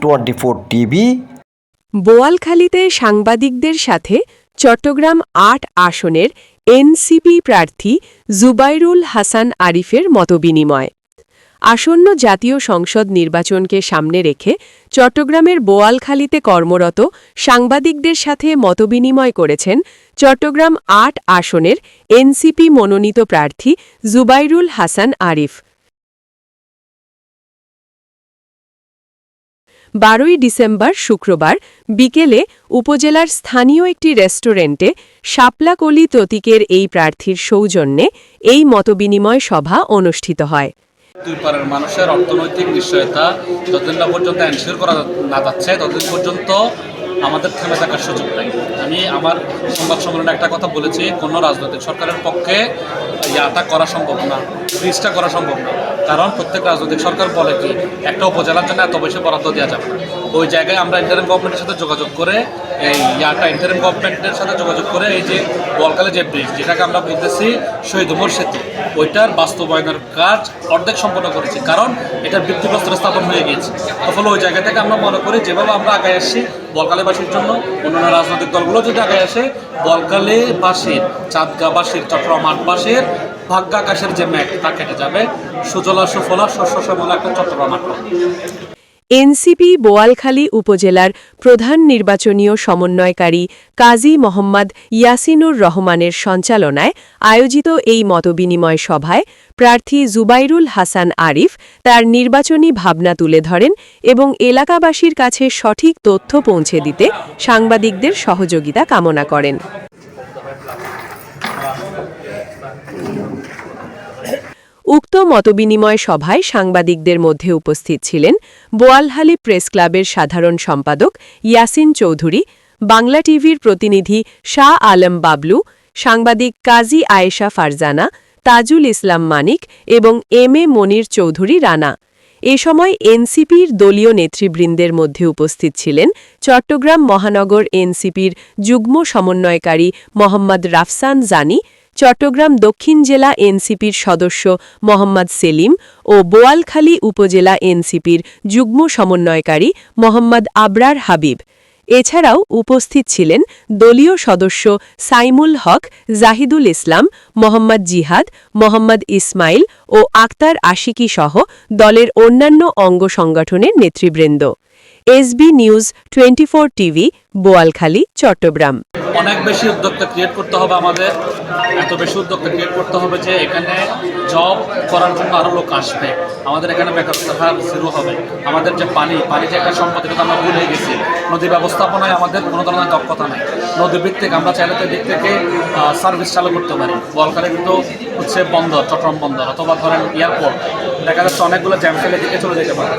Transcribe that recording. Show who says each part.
Speaker 1: Twenty four
Speaker 2: বোয়ালখালীতে সাংবাদিকদের সাথে চট্টগ্রাম আট আসনের এনসিপি প্রার্থী জুবাইরুল হাসান আরিফের মতবিনিময়। আসন্ন জাতীয় সংসদ নির্বাচনকে সামনে রেখে চট্টগ্রামের বোয়ালখালীতে কর্মরত সাংবাদিকদের সাথে মতবিনিময় করেছেন চট্টগ্রাম আট আসনের এনসিপি মনোনীত প্রার্থী জুবাইরুল হাসান আরিফ। বারোই ডিসেম্বর শুক্রবার বিকেলে উপজেলার স্থানীয় একটি রেস্টুরেন্টে শাপলাকলি প্রতীকের এই প্রার্থীর সৌজন্যে এই মতবিনিময় সভা অনুষ্ঠিত হয়।
Speaker 3: দুই মানুষের অর্থনৈতিক নিশ্চয়তা যতদিন না পর্যন্ত এনশিওর করা না যাচ্ছে, ততদিন পর্যন্ত আমাদের থেমে থাকার সুযোগ নাই। আমি আমার সংবাদ সম্মেলনে একটা কথা বলেছি, কোনো রাজনৈতিক সরকারের পক্ষে ইয়াটা করা সম্ভব না, ব্রিজটা করা সম্ভব না। কারণ প্রত্যেক রাজনৈতিক সরকার বলে কি, একটা উপজেলার জন্য এত বেশি বরাদ্দ দেওয়া যাবে না। ওই জায়গায় আমরা ইন্টারিম গভর্নমেন্টের সাথে যোগাযোগ করে, এই ইয়াটা ইন্টারিম গভর্নমেন্টের সাথে যোগাযোগ করে, এই যে বলকালে যে ব্রিজ যেটাকে আমরা বলতেছি শহীদ উমর সেতু, ওইটার বাস্তবায়নের কাজ অর্ধেক সম্পন্ন করেছি। কারণ এটার ভিত্তিপ্রস্তর স্থাপন হয়ে গিয়েছে। ফলে ওই জায়গা থেকে আমরা মনে করি যেভাবে আমরা আগায় আসছি বলকালীবাসীর জন্য, অন্যান্য রাজনৈতিক দলগুলো যদি আগে আসে, বলকালীবাসীর চাঁদগাঁবাসীর চট্টগ্রাম আটবাসীর ভাগ্যাকাশের যে ম্যাক তা কেটে যাবে। সুজলা সুফলা শস্য শ্যামলা একটা চট্টগ্রাম আট পাবে।
Speaker 2: এনসিপি বোয়ালখালী উপজেলার প্রধান নির্বাচনীয় সমন্বয়কারী কাজী মোহাম্মদ ইয়াসিনুর রহমানের সঞ্চালনায় আয়োজিত এই মতবিনিময় সভায় প্রার্থী জুবাইরুল হাসান আরিফ তার নির্বাচনী ভাবনা তুলে ধরেন এবং এলাকাবাসীর কাছে সঠিক তথ্য পৌঁছে দিতে সাংবাদিকদের সহযোগিতা কামনা করেন। উক্ত মতবিনিময় সভায় সাংবাদিকদের মধ্যে উপস্থিত ছিলেন বোয়ালহালি প্রেস ক্লাবের সাধারণ সম্পাদক ইয়াসিন চৌধুরী, বাংলা টিভির প্রতিনিধি শাহ আলম বাবলু, সাংবাদিক কাজী আয়েশা ফারজানা, তাজুল ইসলাম মানিক এবং এম এ মনির চৌধুরী রানা। এ সময় এনসিপির দলীয় নেতৃবৃন্দের মধ্যে উপস্থিত ছিলেন চট্টগ্রাম মহানগর এনসিপির যুগ্ম সমন্বয়কারী মোহাম্মদ রাফসান জানি, চট্টগ্রাম দক্ষিণ জেলা এনসিপির সদস্য মোহাম্মদ সেলিম ও বোয়ালখালী উপজেলা এনসিপির যুগ্ম সমন্বয়কারী মোহাম্মদ আবরার হাবিব। এছাড়াও উপস্থিত ছিলেন দলীয় সদস্য সাইমুল হক, জাহিদুল ইসলাম, মোহাম্মদ জিহাদ, মোহাম্মদ ইসমাইল ও আক্তার আশিকি সহ দলের অন্যান্য অঙ্গ সংগঠনের নেতৃবৃন্দ। SB news twenty TV, Boalkhali, Chattogram.
Speaker 3: অনেক বেশি উদ্যোক্তা ক্রিয়েট করতে হবে আমাদের। এত বেশি উদ্যোক্তা ক্রিয়েট করতে হবে যে এখানে জব করার জন্য আরও লোক আসবে। আমাদের এখানে বেকারত্বের হার জিরো হবে। আমাদের যে পানি পানি যে একটা সম্পদ এটা তো আমরা ভুলে গেছি। নদী ব্যবস্থাপনায় আমাদের কোনো ধরনের দক্ষতা নেই। নদী ভিত্তিক আমরা চাইলে তো দিক থেকে সার্ভিস চালু করতে পারি। বলকারে কিন্তু হচ্ছে বন্দর, চট্টগ্রাম বন্দর অথবা ধরেন এয়ারপোর্ট দেখা যাচ্ছে অনেকগুলো জ্যাম ফেলে দিকে চলে যেতে পারে।